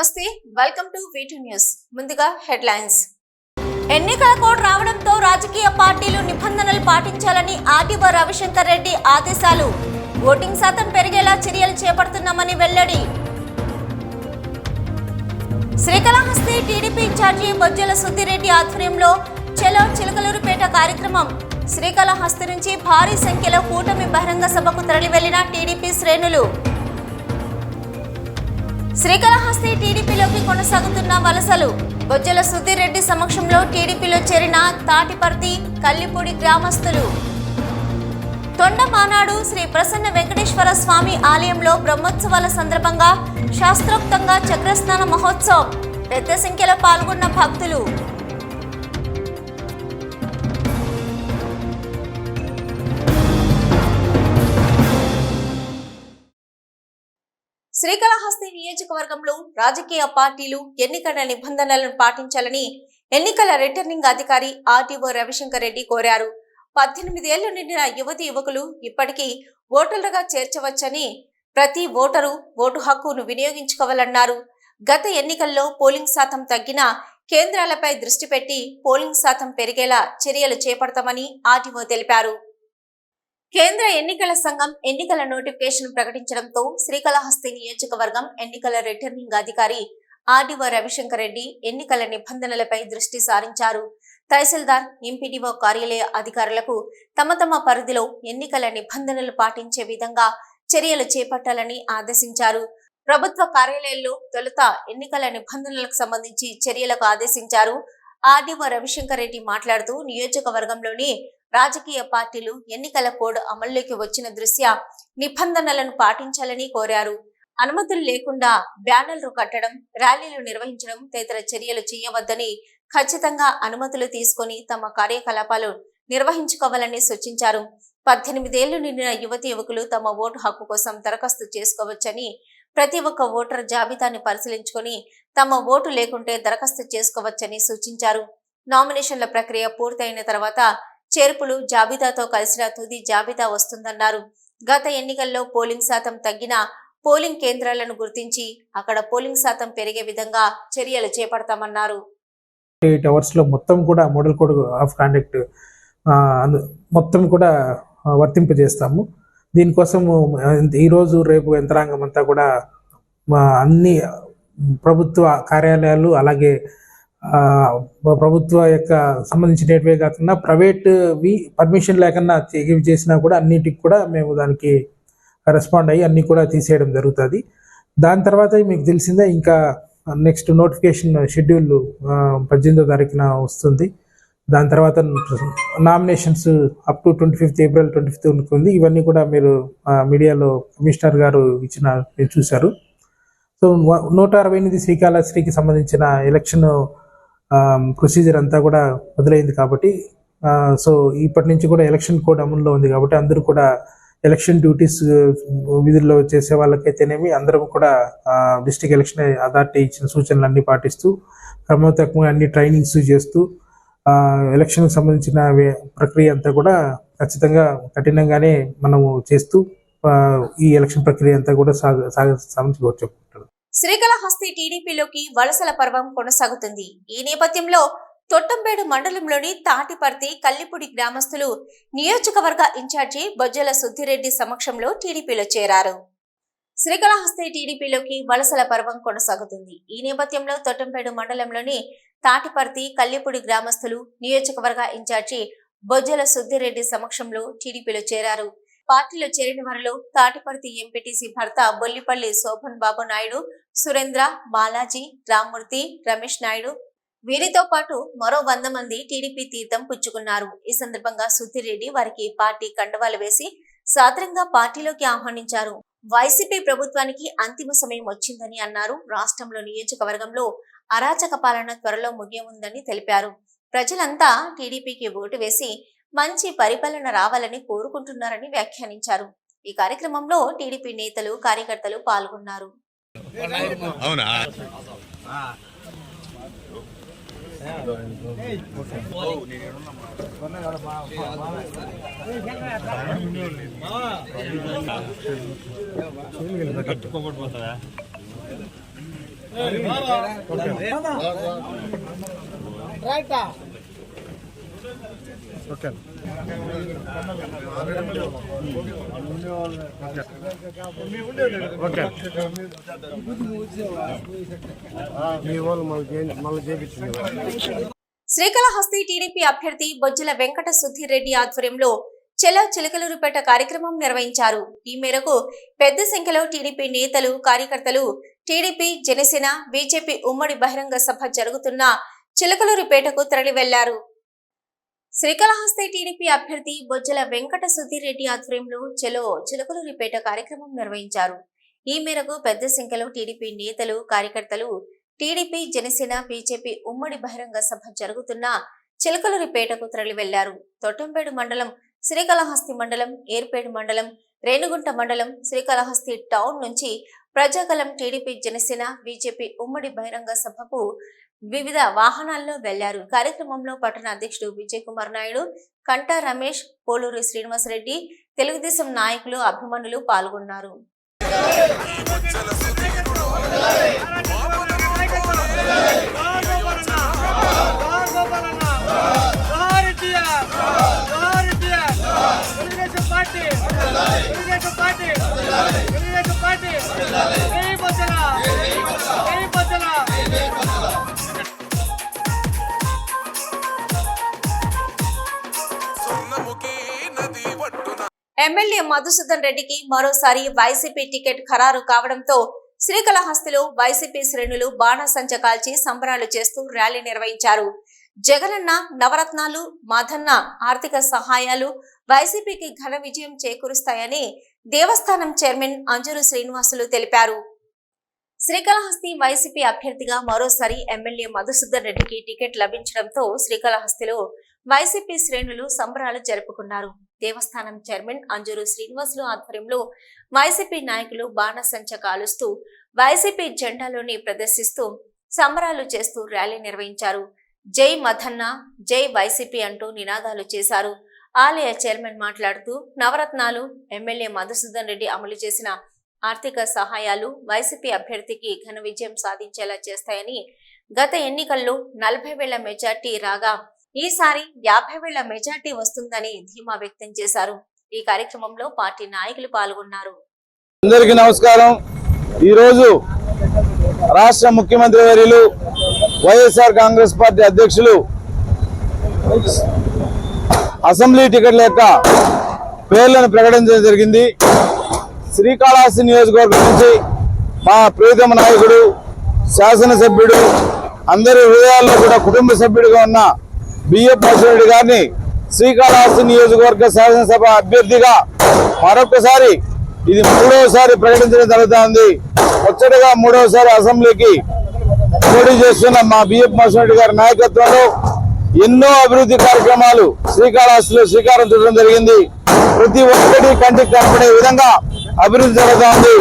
నమస్తే welcome to V two news ముందుగా headlines ఎన్నికల కోడ్ రావడంతో రాజకీయ పార్టీలు నిబంధనలు పాటించాలని ఆర్టీఓ రవిశంకర్ రెడ్డి ఆదేశాలు. ఓటింగ్ శాతం పెరిగేలా చర్యలు చేపడుతున్నామని వెల్లడి. శ్రీకాళహస్తి టీడీపీ ఇన్ఛార్జి బొజ్జల సుద్దిరెడ్డి ఆధ్వర్యంలో చెలో చిలకలూరుపేట కార్యక్రమం. శ్రీకాళహస్తి నుంచి భారీ సంఖ్యలో కూటమి బహిరంగ సభకు తరలి వెళ్ళిన టీడీపీ శ్రేణులు. శ్రీకాళహస్తి టీడీపీలోకి కొనసాగుతున్న వలసలు. బొజ్జల సుధీరెడ్డి సమక్షంలో టీడీపీలో చేరిన తాటిపర్తి కల్లిపూడి గ్రామస్తులు. తొండమానాడు శ్రీ ప్రసన్న వెంకటేశ్వర స్వామి ఆలయంలో బ్రహ్మోత్సవాల సందర్భంగా శాస్త్రోక్తంగా చక్రస్నాన మహోత్సవం. పెద్ద సంఖ్యలో పాల్గొన్న భక్తులు. శ్రీకాళ నియోజకవర్గంలో రాజకీయ పార్టీలు ఎన్నికల నిబంధనలను పాటించాలని ఎన్నికల రిటర్నింగ్ అధికారి ఆర్టీఓ రవిశంకర్ రెడ్డి కోరారు. పద్దెనిమిది ఏళ్ళు నిండిన యువతి యువకులు ఇప్పటికీ ఓటర్లుగా చేర్చవచ్చని ప్రతి ఓటరు ఓటు హక్కును వినియోగించుకోవాలన్నారు. గత ఎన్నికల్లో పోలింగ్ శాతం తగ్గిన కేంద్రాలపై దృష్టి పెట్టి పోలింగ్ శాతం పెరిగేలా చర్యలు చేపడతామని ఆర్టీఓ తెలిపారు. కేంద్ర ఎన్నికల సంఘం ఎన్నికల నోటిఫికేషన్ ప్రకటించడంతో శ్రీకాళహస్తి నియోజకవర్గం ఎన్నికల రిటర్నింగ్ అధికారి ఆర్డీఓ రవిశంకర్ రెడ్డి ఎన్నికల నిబంధనలపై దృష్టి సారించారు. తహసీల్దార్ ఎంపీడీఓ కార్యాలయ అధికారులకు తమ తమ పరిధిలో ఎన్నికల నిబంధనలు పాటించే విధంగా చర్యలు చేపట్టాలని ఆదేశించారు. ప్రభుత్వ కార్యాలయాల్లో తొలుత ఎన్నికల నిబంధనలకు సంబంధించి చర్యలకు ఆదేశించారు. ఆర్డీఓ రవిశంకర్ రెడ్డి మాట్లాడుతూ నియోజకవర్గంలోని రాజకీయ పార్టీలు ఎన్నికల కోడ్ అమల్లోకి వచ్చిన దృష్ట్యా నిబంధనలను పాటించాలని కోరారు. అనుమతులు లేకుండా బ్యానర్లు కట్టడం ర్యాలీలు నిర్వహించడం తదితర చర్యలు చేయవద్దని ఖచ్చితంగా అనుమతులు తీసుకొని తమ కార్యకలాపాలు నిర్వహించుకోవాలని సూచించారు. పద్దెనిమిదేళ్ళు నిండిన యువతి యువకులు తమ ఓటు హక్కు కోసం దరఖాస్తు చేసుకోవచ్చని ప్రతి ఒక్క ఓటర్ జాబితాను పరిశీలించుకొని తమ ఓటు లేకుంటే దరఖాస్తు చేసుకోవచ్చని సూచించారు. నామినేషన్ల ప్రక్రియ పూర్తయిన తర్వాత చేర్పులు జాబితాతో కలిసిన తుది జాబితా వస్తుందన్నారు. గత ఎన్నికల్లో పోలింగ్ శాతం తగ్గిన పోలింగ్ కేంద్రాలను గుర్తించి అక్కడ పోలింగ్ శాతం పెరిగే విధంగా చర్యలు చేపడతామన్నారు. ఎయిట్ అవర్స్లో మొత్తం కూడా మోడల్ కోడ్ ఆఫ్ కాండక్ట్ మొత్తం కూడా వర్తింపజేస్తాము. దీనికోసము ఈరోజు రేపు యంత్రాంగం అంతా కూడా అన్ని ప్రభుత్వ కార్యాలయాలు అలాగే ప్రభుత్వ యొక్క సంబంధించినవే కాకుండా ప్రైవేట్వి పర్మిషన్ లేకుండా ఇవి చేసినా కూడా అన్నిటికి కూడా మేము దానికి రెస్పాండ్ అయ్యి అన్ని కూడా తీసేయడం జరుగుతుంది. దాని తర్వాత మీకు తెలిసిందే ఇంకా నెక్స్ట్ నోటిఫికేషన్ షెడ్యూల్ పద్దెనిమిదో తారీఖున వస్తుంది. దాని తర్వాత nominations up to twenty fifth April twenty fifth ఉంది. ఇవన్నీ కూడా మీరు మీడియాలో కమిషనర్ గారు ఇచ్చిన మీరు చూశారు. సో నూట అరవై ఎనిమిది శ్రీకాళహస్తికి సంబంధించిన ఎలక్షన్ ప్రొసీజర్ అంతా కూడా మొదలైంది కాబట్టి సో ఇప్పటి నుంచి కూడా ఎలక్షన్ కోడ్ అమల్లో ఉంది కాబట్టి అందరూ కూడా ఎలక్షన్ డ్యూటీస్ విధుల్లో చేసే వాళ్ళకైతేనేమి అందరం కూడా డిస్టిక్ ఎలక్షన్ అథారిటీ ఇచ్చిన సూచనలన్నీ పాటిస్తూ క్రమతక్కువ అన్ని ట్రైనింగ్స్ చేస్తూ ఎలక్షన్కి సంబంధించిన ప్రక్రియ అంతా కూడా ఖచ్చితంగా కఠినంగానే మనము చేస్తూ ఈ ఎలక్షన్ ప్రక్రియ అంతా కూడా సాగ సాగ చెప్పుకుంటారు శ్రీకాళహస్తి టీడీపీలోకి వలసల పర్వం కొనసాగుతుంది. ఈ నేపథ్యంలో తొట్టంబేడు మండలంలోని తాటిపర్తి కల్లిపుడి గ్రామస్తులు నియోజకవర్గ ఇన్ఛార్జి బొజ్జల సుద్దిరెడ్డి సమక్షంలో టీడీపీలో చేరారు. శ్రీకాళహస్తి టీడీపీలోకి వలసల పర్వం కొనసాగుతుంది. ఈ నేపథ్యంలో తొట్టంపేడు మండలంలోని తాటిపర్తి కల్లిపుడి గ్రామస్తులు నియోజకవర్గ ఇన్ఛార్జి బొజ్జల సుద్దిరెడ్డి సమక్షంలో టీడీపీలో చేరారు. పార్టీలో చేరిన వారిలో తాటిపర్తి ఎంపీటీసీ భర్త బొల్లిపల్లి శోభన్ బాబు నాయుడు సురేంద్ర బాలాజీ రామ్మూర్తి రమేష్ నాయుడు. వీరితో పాటు మరో వంద మంది టీడీపీ తీర్థం పుచ్చుకున్నారు. ఈ సందర్భంగా సుధీరెడ్డి వారికి పార్టీ కండవాలు వేసి సాదరంగా పార్టీలోకి ఆహ్వానించారు. వైసీపీ ప్రభుత్వానికి అంతిమ సమయం వచ్చిందని అన్నారు. రాష్ట్రంలో నియోజకవర్గంలో అరాచక పాలన త్వరలో ముగియముందని తెలిపారు. ప్రజలంతా టీడీపీకి ఓటు వేసి మంచి పరిపాలన రావాలని కోరుకుంటున్నారని వ్యాఖ్యానించారు. ఈ కార్యక్రమంలో టీడీపీ నేతలు కార్యకర్తలు పాల్గొన్నారు. అవునా? మీ వాళ్ళు మళ్ళీ మళ్ళీ శ్రీకాళహస్తి టీడీపీ అభ్యర్థి బొజ్జల వెంకట సుధీర్ రెడ్డి ఆధ్వర్యంలో చెలో చిలకలూరుపేట కార్యక్రమం నిర్వహించారు. ఈ మేరకు పెద్ద సంఖ్యలో టీడీపీ నేతలు కార్యకర్తలు టీడీపీ జనసేన బీజేపీ ఉమ్మడి బహిరంగ సభ జరుగుతున్న చిలకలూరుపేటకు తరలి వెళ్ళారు శ్రీకాళహస్తి టీడీపీ అభ్యర్థి బొజ్జల వెంకట సుధీర్ రెడ్డి ఆధ్వర్యంలో చెలో చిలకలూరిపేట కార్యక్రమం నిర్వహించారు. ఈ మేరకు పెద్ద సంఖ్యలో టీడీపీ నేతలు కార్యకర్తలు టీడీపీ జనసేన బీజేపీ ఉమ్మడి బహిరంగ సభ జరుగుతున్న చిలకలూరిపేటకు తరలి వెళ్ళారు తొట్టంపేడు మండలం శ్రీకాళహస్తి మండలం ఏర్పేడు మండలం రేణుగుంట మండలం శ్రీకాళహస్తి టౌన్ నుంచి ప్రజాకలం టీడీపీ జనసేన బీజేపీ ఉమ్మడి బహిరంగ సభకు వివిధ వాహనాల్లో వెళ్ళారు. కార్యక్రమంలో పట్టణ అధ్యక్షుడు విజయ్ కుమార్ నాయుడు కంటా రమేష్ పోలూరి శ్రీనివాసరెడ్డి తెలుగుదేశం నాయకులు అభిమానులు పాల్గొన్నారు. స్వర్ణముఖి ఎమ్మెల్యే మధుసూదన్ రెడ్డికి మరోసారి వైసీపీ టికెట్ ఖరారు కావడంతో శ్రీకాళహస్తిలో వైసీపీ శ్రేణులు బాణాసంచ కాల్చి సంబరాలు చేస్తూ ర్యాలీ నిర్వహించారు. జగనన్న నవరత్నాలు మాధన్న ఆర్థిక సహాయాలు వైసీపీకి ఘన విజయం చేకూరుస్తాయని దేవస్థానం చైర్మన్ అంజూరు శ్రీనివాసులు తెలిపారు. శ్రీకాళహస్తి వైసీపీ అభ్యర్థిగా మరోసారి ఎమ్మెల్యే మధుసూదన్ రెడ్డికి టికెట్ లభించడంతో శ్రీకాళహస్తిలో వైసీపీ శ్రేణులు సంబరాలు జరుపుకున్నారు. దేవస్థానం చైర్మన్ అంజూరు శ్రీనివాసులు ఆధ్వర్యంలో వైసీపీ నాయకులు బాణసంచ కాలుస్తూ వైసీపీ జెండాలోని ప్రదర్శిస్తూ సంబరాలు చేస్తూ ర్యాలీ నిర్వహించారు. జై మధన్న జై వైసీపీ అంటూ నినాదాలు చేశారు. ఆలయ చైర్మన్ మాట్లాడుతూ నవరత్నాలు ఎమ్మెల్యే మధుసూదన్ రెడ్డి అమలు చేసిన ఆర్థిక సహాయాలు వైసీపీ అభ్యర్థికి ఘన విజయం సాధించేలా చేస్తాయని గత ఎన్నికల్లో నలభై వేల మెజార్టీ రాగా ఈసారి యాభై వేల మెజార్టీ వస్తుందని ధీమా వ్యక్తం చేశారు. ఈ కార్యక్రమంలో పార్టీ నాయకులు పాల్గొన్నారు. అందరికీ నమస్కారం. ఈరోజు రాష్ట్ర ముఖ్యమంత్రి వర్యులు వైఎస్ఆర్ కాంగ్రెస్ పార్టీ అధ్యక్షులు అసెంబ్లీ టికెట్ల యొక్క పేర్లను ప్రకటించడం జరిగింది. శ్రీకాళహస్తి నియోజకవర్గం నుంచి మా ప్రియతమ నాయకుడు శాసనసభ్యుడు అందరి హృదయాల్లో కూడా కుటుంబ సభ్యుడిగా ఉన్న బిఎఫ్ రెడ్డి గారిని శ్రీకాళహస్తి నియోజకవర్గ శాసనసభ అభ్యర్థిగా మరొకసారి ఇది మూడవసారి ప్రకటించడం జరుగుతుంది. ముచ్చటగా మూడవసారి అసెంబ్లీకి పోటీ చేస్తున్న మా బిఎఫ్ రెడ్డి గారి నాయకత్వంలో ఎన్నో అభివృద్ధి కార్యక్రమాలు శ్రీకాళహస్తిలో శ్రీకారం చుట్టడం జరిగింది. ప్రతి ఒక్కటి కంటికి కనపడే విధంగా అభివృద్ధి జరుగుతుంది.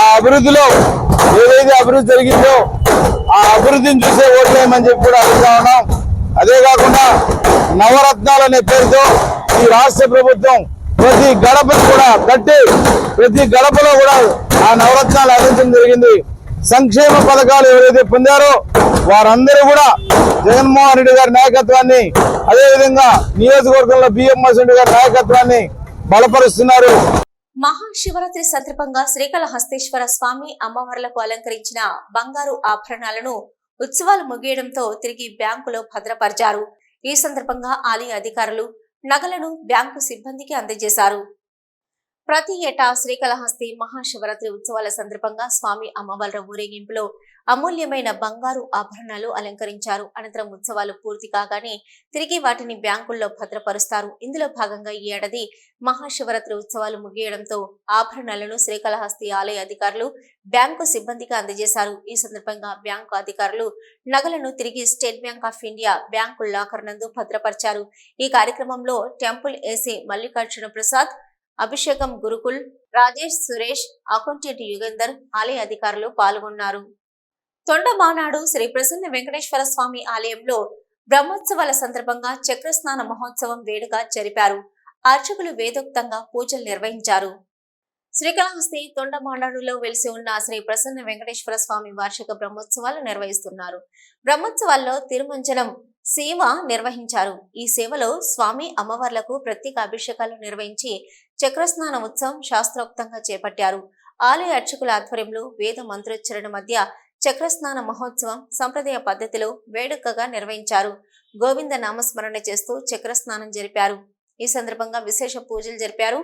ఆ అభివృద్ధిలో ఏదైతే అభివృద్ధి జరిగిందో ఆ అభివృద్ధిని చూసే ఓట్లేమని చెప్పి కూడా అడుగుతా ఉన్నాం. అదే కాకుండా నవరత్నాలు అనే పేరుతో ఈ రాష్ట్ర ప్రభుత్వం ప్రతి గడపను కూడా కట్టి ప్రతి గడపలో కూడా ఆ నవరత్నాలు అందించడం జరిగింది. సంక్షేమ పథకాలు ఎవరైతే పొందారో వారందరూ కూడా జగన్మోహన్ రెడ్డి గారి నాయకత్వాన్ని అదేవిధంగా నియోజకవర్గంలో బిఎం రెడ్డి గారి నాయకత్వాన్ని బలపరుస్తున్నారు. మహాశివరాత్రి సందర్భంగా శ్రీకాళహస్తేశ్వర స్వామి అమ్మవార్లకు అలంకరించిన బంగారు ఆభరణాలను ఉత్సవాలు ముగియడంతో తిరిగి బ్యాంకులో భద్రపరిచారు. ఈ సందర్భంగా ఆలయ అధికారులు నగలను బ్యాంకు సిబ్బందికి అందజేశారు. ప్రతి ఏటా శ్రీకాళహస్తి మహాశివరాత్రి ఉత్సవాల సందర్భంగా స్వామి అమ్మవార్ల ఊరేగింపులో అమూల్యమైన బంగారు ఆభరణాలు అలంకరించారు. అనంతరం ఉత్సవాలు పూర్తి కాగానే తిరిగి వాటిని బ్యాంకుల్లో భద్రపరుస్తారు. ఇందులో భాగంగా ఈ ఏడాది మహాశివరాత్రి ఉత్సవాలు ముగియడంతో ఆభరణాలను శ్రీకాళహస్తి ఆలయ అధికారులు బ్యాంకు సిబ్బందికి అందజేశారు. ఈ సందర్భంగా బ్యాంకు అధికారులు నగలను తిరిగి State Bank of India bank locker నందు భద్రపరిచారు. ఈ కార్యక్రమంలో టెంపుల్ ఏసీ మల్లికార్జున ప్రసాద్ అభిషేకం గురుకుల్ రాజేష్ సురేష్ అకౌంటెంట్ యుగేందర్ ఆలయ అధికారులు పాల్గొన్నారు. తొండమానాడు శ్రీ ప్రసన్న వెంకటేశ్వర స్వామి ఆలయంలో బ్రహ్మోత్సవాల సందర్భంగా చక్రస్నాన మహోత్సవం వేడుక జరిపారు. అర్చకులు వేదోక్తంగా పూజలు నిర్వహించారు. శ్రీకాళహస్తి తొండమాండలో వెలిసి ఉన్న శ్రీ ప్రసన్న వెంకటేశ్వర స్వామి వార్షిక బ్రహ్మోత్సవాలు నిర్వహిస్తున్నారు. బ్రహ్మోత్సవాల్లో తిరుమంజనం సేవ నిర్వహించారు. ఈ సేవలో స్వామి అమ్మవార్లకు ప్రత్యేక అభిషేకాలు నిర్వహించి చక్రస్నాన ఉత్సవం శాస్త్రోక్తంగా చేపట్టారు. ఆలయ అర్చకుల ఆధ్వర్యంలో వేద మంత్రోచ్చరణ మధ్య చక్రస్నాన మహోత్సవం సంప్రదాయ పద్ధతిలో వేడుకగా నిర్వహించారు. గోవింద నామస్మరణ చేస్తూ చక్రస్నానం జరిపారు. ఈ సందర్భంగా విశేష పూజలు జరిపారు.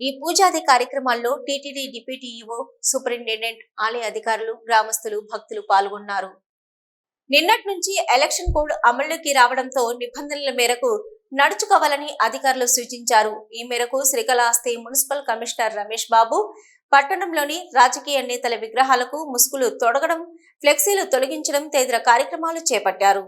ఈ పూజాది కార్యక్రమాల్లో టీటీడీ డిప్యూటీ ఈవో సూపరింటెండెంట్ ఆలయ అధికారులు గ్రామస్తులు భక్తులు పాల్గొన్నారు. నిన్నటి నుంచి ఎలక్షన్ కోడ్ అమల్లోకి రావడంతో నిబంధనల మేరకు నడుచుకోవాలని అధికారులు సూచించారు. ఈ మేరకు శ్రీకాళహస్తి మున్సిపల్ కమిషనర్ రమేష్ బాబు పట్టణంలోని రాజకీయ నేతల విగ్రహాలకు ముసుగులు తొడగడం ఫ్లెక్సీలు తొలగించడం తదితర కార్యక్రమాలు చేపట్టారు.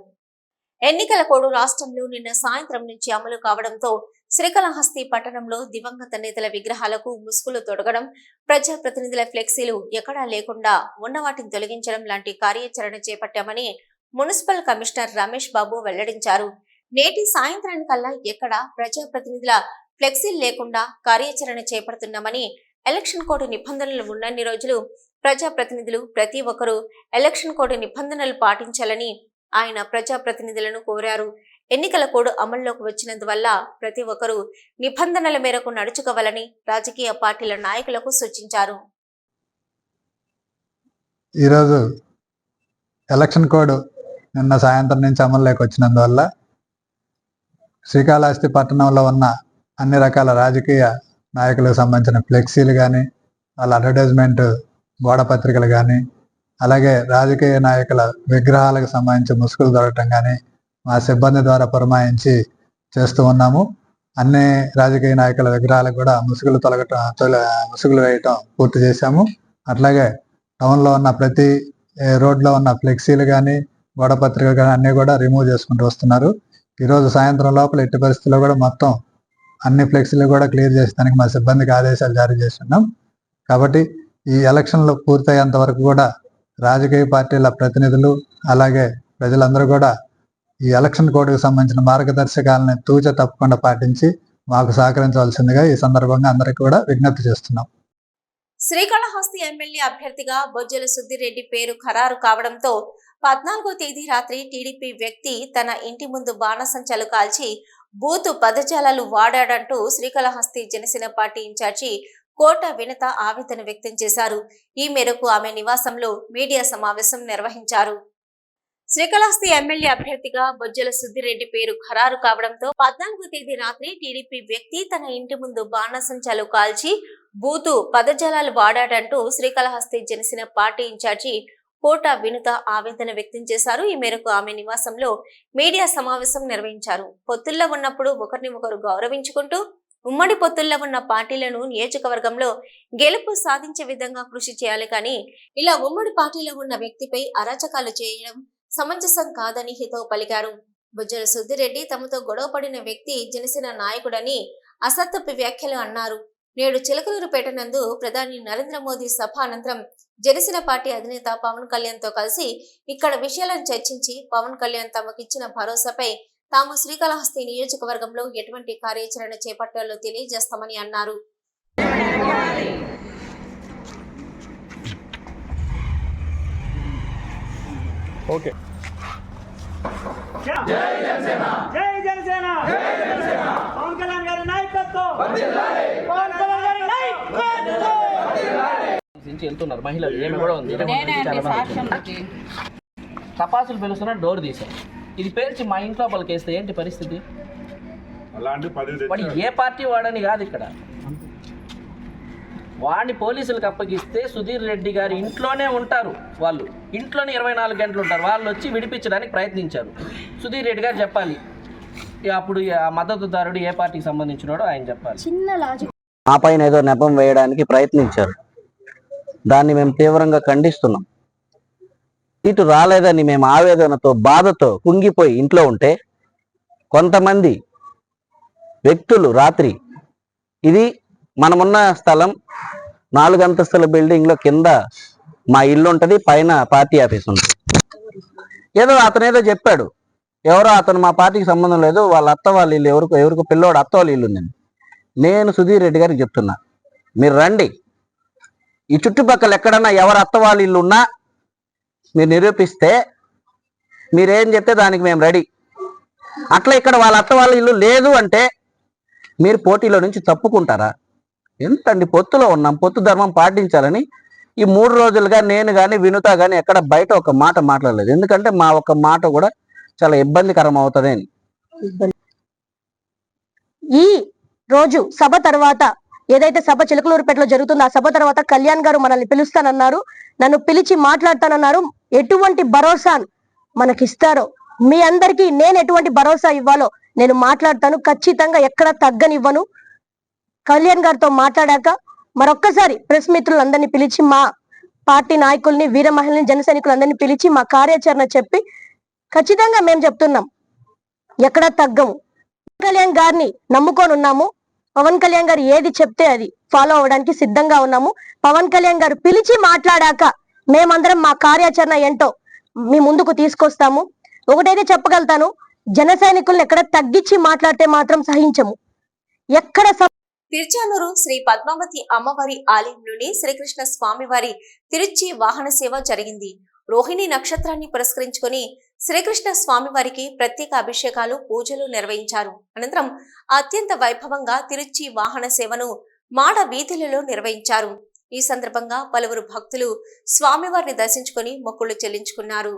ఎన్నికల కోడ్ రాష్ట్రంలో నిన్న సాయంత్రం నుంచి అమలు కావడంతో శ్రీకాళహస్తి పట్టణంలో దివంగత నేతల విగ్రహాలకు ముసుగులు తొడగడం ప్రజాప్రతినిధుల ఫ్లెక్సీలు ఎక్కడా లేకుండా ఉన్న వాటిని తొలగించడం లాంటి కార్యాచరణ చేపట్టామని మున్సిపల్ కమిషనర్ రమేష్ బాబు వెల్లడించారు. నేటి సాయంత్రానికల్లా ఎక్కడ ప్రజాప్రతినిధుల ఫ్లెక్సీలు లేకుండా కార్యాచరణ చేపడుతున్నామని ఎలక్షన్ కోడ్ నిబంధనలు ఉన్నన్ని రోజులు ప్రజాప్రతినిధులు ప్రతి ఒక్కరూ ఎలక్షన్ కోడ్ నిబంధనలు పాటించాలని ఆయన ప్రజాప్రతినిధులను కోరారు. ఎన్నికల కోడ్ అమల్లోకి వచ్చినందువల్ల ప్రతి ఒక్కరూ నిబంధనల మేరకు నడుచుకోవాలని రాజకీయ పార్టీల నాయకులకు సూచించారు. ఈరోజు ఎలక్షన్ కోడ్ నిన్న సాయంత్రం నుంచి అమల్లోకి వచ్చినందువల్ల శ్రీకాళహస్తి పట్టణంలో ఉన్న అన్ని రకాల రాజకీయ నాయకులకు సంబంధించిన ఫ్లెక్సీలు కానీ వాళ్ళ అడ్వర్టైజ్మెంట్ గోడపత్రికలు కానీ అలాగే రాజకీయ నాయకుల విగ్రహాలకు సంబంధించి ముసుగులు దొరకటం కానీ మా సిబ్బంది ద్వారా పురమాయించి చేస్తూ ఉన్నాము. అన్ని రాజకీయ నాయకుల విగ్రహాలకు కూడా ముసుగులు తొలగటం తొల ముసుగులు వేయటం పూర్తి చేశాము. అట్లాగే టౌన్లో ఉన్న ప్రతి రోడ్లో ఉన్న ఫ్లెక్సీలు కానీ గోడపత్రికలు కానీ అన్నీ కూడా రిమూవ్ చేసుకుంటూ వస్తున్నారు. ఈరోజు సాయంత్రం లోపల ఎట్టి పరిస్థితుల్లో కూడా మొత్తం అన్ని ఫ్లెక్సీలు కూడా క్లియర్ చేసేదానికి మా సిబ్బందికి ఆదేశాలు జారీ చేస్తున్నాం. కాబట్టి ఈ ఎలక్షన్లు పూర్తయ్యేంత వరకు కూడా రాజకీయ పార్టీల ప్రతినిధులు అలాగే ప్రజలందరూ కూడా ఈ ఎలక్షన్ కోడ్కు సంబంధించిన మార్గదర్శకాలని తూచ తప్పకుండా పాటించి మాకు సహకరించవలసిందిగా ఈ సందర్భంగా అందరికీ కూడా విజ్ఞప్తి చేస్తున్నాం. శ్రీకాళహస్తి ఎమ్మెల్యే అభ్యర్థిగా బొజ్జల సుద్దిరెడ్డి పేరు ఖరారు కావడంతో పద్నాలుగో తేదీ రాత్రి టీడీపీ వ్యక్తి తన ఇంటి ముందు బాణసంచాలు కాల్చి బూతు పదజాలాలు వాడాడంటూ శ్రీకాళహస్తి జనసేన పార్టీ ఇన్ఛార్జి కోట వినత ఆవేదన వ్యక్తం చేశారు. ఈ మేరకు ఆమె నివాసంలో మీడియా సమావేశం నిర్వహించారు. శ్రీకాళహస్తి ఎమ్మెల్యే అభ్యర్థిగా బొజ్జల సుద్దిరెడ్డి పేరు ఖరారు కావడంతో పద్నాలుగో తేదీ రాత్రి టీడీపీ వ్యక్తి తన ఇంటి ముందు బాణసంచాలు కాల్చి బూతు పదజాలాలు వాడాడంటూ శ్రీకాళహస్తి జనసేన పార్టీ ఇన్ఛార్జి కోట వినుత ఆవేదన వ్యక్తం చేశారు. ఈ మేరకు ఆమె నివాసంలో మీడియా సమావేశం నిర్వహించారు. పొత్తుల్లో ఉన్నప్పుడు ఒకరిని ఒకరు గౌరవించుకుంటూ ఉమ్మడి పొత్తుల్లో ఉన్న పార్టీలను నియోజకవర్గంలో గెలుపు సాధించే విధంగా కృషి చేయాలి కానీ ఇలా ఉమ్మడి పార్టీలో ఉన్న వ్యక్తిపై అరాచకాలు చేయడం సమంజసం కాదని హితవు పలికారు. బుజ్జల సుద్దిరెడ్డి తమతో గొడవపడిన వ్యక్తి జనసేన నాయకుడని అసత్యపు వ్యాఖ్యలు అన్నారు. నేడు చిలకలూరుపేట నందు ప్రధాని నరేంద్ర మోదీ సభ అనంతరం జనసేన పార్టీ అధినేత పవన్ కళ్యాణ్తో కలిసి ఇక్కడ విషయాలను చర్చించి పవన్ కళ్యాణ్ తమకిచ్చిన భరోసాపై తాము శ్రీకాళహస్తి నియోజకవర్గంలో ఎటువంటి కార్యాచరణ చేపట్టాలో తెలియజేస్తామని అన్నారు. జై జనసేన! పవన్ కళ్యాణ్ గారి నాయకత్వం! పవన్ కళ్యాణ్ గారి నాయకత్వం! నుంచి వెళ్తున్నారు. మహిళలు ఏమి కూడా ఉంది. టపాసులు పిలుస్తున్నా డోర్ తీసాం ఇది పేర్చి మా ఇంట్లో వాళ్ళకి వేస్తే ఏంటి పరిస్థితి? వాడు ఏ పార్టీ వాడని కాదు ఇక్కడ. వాడిని పోలీసులకు అప్పగిస్తే సుధీర్ రెడ్డి గారి ఇంట్లోనే ఉంటారు వాళ్ళు. ఇంట్లోనే ఇరవై నాలుగు గంటలు ఉంటారు. వాళ్ళు వచ్చి విడిపించడానికి ప్రయత్నించారు. సుధీర్ రెడ్డి గారు చెప్పాలి. ఇక అప్పుడు ఆ మద్దతుదారుడు ఏ పార్టీకి సంబంధించినాడో ఆయన చెప్పాలి. మా పైన ఏదో నెపం వేయడానికి ప్రయత్నించారు. దాన్ని మేము తీవ్రంగా ఖండిస్తున్నాం. ఇటు రాలేదని మేము ఆవేదనతో బాధతో కుంగిపోయి ఇంట్లో ఉంటే కొంతమంది వ్యక్తులు రాత్రి ఇది మనమున్న స్థలం నాలుగు అంతస్తుల బిల్డింగ్లో కింద మా ఇల్లు ఉంటుంది పైన పార్టీ ఆఫీస్ ఉంటుంది. ఏదో అతను ఏదో చెప్పాడు. ఎవరో అతను మా పార్టీకి సంబంధం లేదు వాళ్ళ అత్త వాళ్ళ ఇల్లు ఎవరికో ఎవరికో పిల్లోడు అత్త వాళ్ళ ఇల్లు ఉందండి. నేను సుధీర్ రెడ్డి గారికి చెప్తున్నా. మీరు రండి. ఈ చుట్టుపక్కల ఎక్కడన్నా ఎవరు అత్త వాళ్ళ ఇల్లు ఉన్నా మీరు నిరూపిస్తే మీరేం చెప్తే దానికి మేము రెడీ. అట్లా ఇక్కడ వాళ్ళ అత్త వాళ్ళ ఇల్లు లేదు అంటే మీరు పోటీలో నుంచి తప్పుకుంటారా? ఎంతండి పొత్తులో ఉన్నాం పొత్తు ధర్మం పాటించాలని ఈ మూడు రోజులుగా నేను కానీ వినుత కానీ ఎక్కడ బయట ఒక మాట మాట్లాడలేదు. ఎందుకంటే మా ఒక మాట కూడా చాలా ఇబ్బందికరం అవుతుంది అని ఈ రోజు సభ తర్వాత ఏదైతే సభ చిలకలూరుపేటలో జరుగుతుందో ఆ సభ తర్వాత కళ్యాణ్ గారు మనల్ని పిలుస్తానన్నారు. నన్ను పిలిచి మాట్లాడతానన్నారు. ఎటువంటి భరోసా మనకిస్తారో మీ అందరికీ నేను ఎటువంటి భరోసా ఇవ్వాలో నేను మాట్లాడతాను. ఖచ్చితంగా ఎక్కడ తగ్గనివ్వను. కళ్యాణ్ గారితో మాట్లాడాక మరొక్కసారి ప్రెస్ మిత్రులందరినీ పిలిచి మా పార్టీ నాయకుల్ని వీర మహిళని జన సైనికులందరినీ పిలిచి మా కార్యాచరణ చెప్పి ఖచ్చితంగా మేము చెప్తున్నాం. ఎక్కడ తగ్గము. కళ్యాణ్ గారిని నమ్ముకొని ఉన్నాము పవన్ కళ్యాణ్ గారు ఏది చెప్తే అది ఫాలో అవడానికి సిద్ధంగా ఉన్నాము. పవన్ కళ్యాణ్ గారు పిలిచి మాట్లాడాక మేమందరం మా కార్యాచరణ ఏంటో మీ ముందుకు తీసుకొస్తాము. ఒకటైతే చెప్పగలుగుతాను జన సైనికులను ఎక్కడ తగ్గించి మాట్లాడితే మాత్రం సహించము. ఎక్కడ తిరుచానూరు శ్రీ పద్మావతి అమ్మవారి ఆలయంలోని శ్రీకృష్ణ స్వామివారి తిరుచి వాహన సేవ జరిగింది. రోహిణి నక్షత్రాన్ని పురస్కరించుకొని శ్రీకృష్ణ స్వామివారికి ప్రత్యేక అభిషేకాలు పూజలు నిర్వహించారు. అనంతరం అత్యంత వైభవంగా తిరుచి వాహన సేవను మాడ వీధులలో నిర్వహించారు. ఈ సందర్భంగా పలువురు భక్తులు స్వామివారిని దర్శించుకొని మొక్కులు చెల్లించుకున్నారు.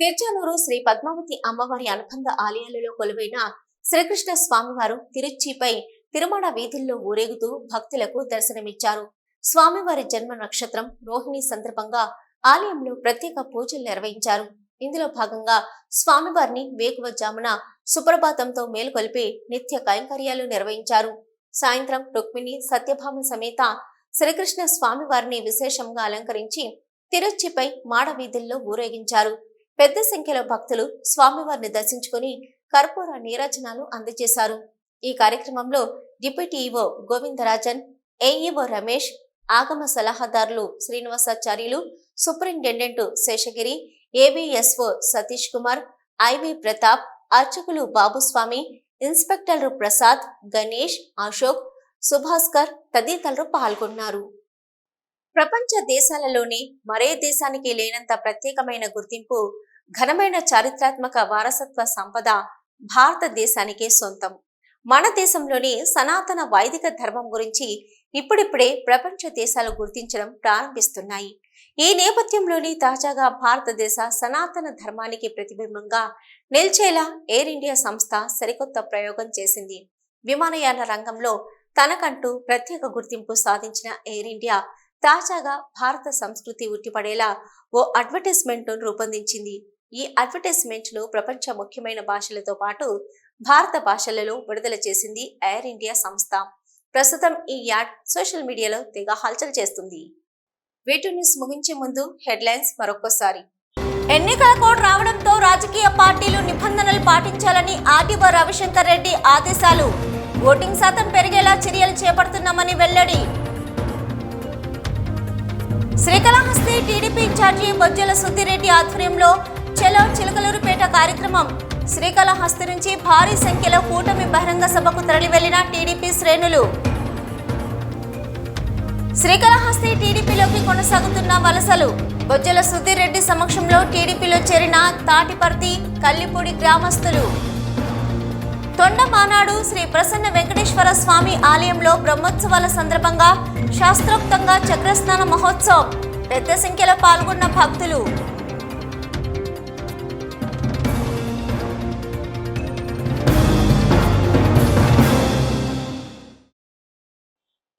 తిరుచానూరు శ్రీ పద్మావతి అమ్మవారి అనుబంధ ఆలయాలలో కొలువైన శ్రీకృష్ణ స్వామివారు తిరుచిపై తిరుమల వీధుల్లో ఊరేగుతూ భక్తులకు దర్శనమిచ్చారు. స్వామివారి జన్మ నక్షత్రం రోహిణి సందర్భంగా ఆలయంలో ప్రత్యేక పూజలు నిర్వహించారు. ఇందులో భాగంగా స్వామివారిని వేకువజామున సుప్రభాతంతో మేలుకొల్పి నిత్య కైంకర్యాలు నిర్వహించారు. సాయంత్రం రుక్మిణి సత్యభామ సమేత శ్రీకృష్ణ స్వామివారిని విశేషంగా అలంకరించి తిరుచిపై మాడ వీధుల్లో ఊరేగించారు. పెద్ద సంఖ్యలో భక్తులు స్వామివారిని దర్శించుకుని కర్పూర నీరాజనాలు అందజేశారు. ఈ కార్యక్రమంలో deputy EO Govindarajan AEO Ramesh ఆగమ సలహాదారులు Srinivasacharyulu superintendent Seshagiri ABSO Satish Kumar IV Pratap అర్చకులు బాబుస్వామి ఇన్స్పెక్టర్లు ప్రసాద్ గణేష్ అశోక్ సుభాస్కర్ తదితరులు పాల్గొన్నారు. ప్రపంచ దేశాలలోనే మరే దేశానికి లేనంత ప్రత్యేకమైన గుర్తింపు ఘనమైన చారిత్రాత్మక వారసత్వ సంపద భారతదేశానికే సొంతం. మన దేశంలోని సనాతన వైదిక ధర్మం గురించి ఇప్పుడిప్పుడే ప్రపంచ దేశాలు గుర్తించడం ప్రారంభిస్తున్నాయి. ఈ నేపథ్యంలోని తాజాగా భారతదేశ సనాతన ధర్మానికి ప్రతిబింబంగా నిల్చేలా ఎయిర్ ఇండియా సంస్థ సరికొత్త ప్రయోగం చేసింది. విమానయాన రంగంలో తనకంటూ ప్రత్యేక గుర్తింపు సాధించిన ఎయిర్ ఇండియా తాజాగా భారత సంస్కృతి ఉట్టిపడేలా ఓ అడ్వర్టైజ్మెంట్ రూపొందించింది. ఈ అడ్వర్టైజ్మెంట్ను ప్రపంచ ముఖ్యమైన భాషలతో పాటు భారత భాషలలో విడుదల చేసింది ఎయిర్ ఇండియా సంస్థ. ప్రస్తుతం ఈ యాడ్ సోషల్ మీడియాలో తెగ హల్చల్ చేస్తుంది. వీటి న్యూస్ ముగించే ముందు హెడ్లైన్స్ మరొకసారి ఎన్నికల కోడ్ రావడంతో రాజకీయ పార్టీలు నిబంధనలు పాటించాలని ఆర్డీఓ రవిశంకర్ రెడ్డి ఆదేశాలు. ఓటింగ్ శాతం పెరిగేలా చర్యలు చేపడుతున్నామని వెల్లడి. శ్రీకాళహస్తి టీడీపీ ఇన్ఛార్జి బొజ్జల సుద్దిరెడ్డి ఆధ్వర్యంలో చెలో చిలకలూరుపేట కార్యక్రమం. శ్రీకాళహస్తి నుంచి భారీ సంఖ్యలో కూటమి బహిరంగ సభకు తరలి వెళ్ళిన టీడీపీ శ్రేణులు. శ్రీకాళహస్తి టీడీపీలోకి కొనసాగుతున్న వలసలు బొజ్జల సుధీరెడ్డి సమక్షంలో టీడీపీలో చేరిన తాటిపర్తి కల్లిపూడి గ్రామస్తులు. తొండమానాడు శ్రీ ప్రసన్న వెంకటేశ్వర స్వామి ఆలయంలో బ్రహ్మోత్సవాల సందర్భంగా శాస్త్రోక్తంగా చక్రస్నాన మహోత్సవం. పెద్ద సంఖ్యలో పాల్గొన్న భక్తులు.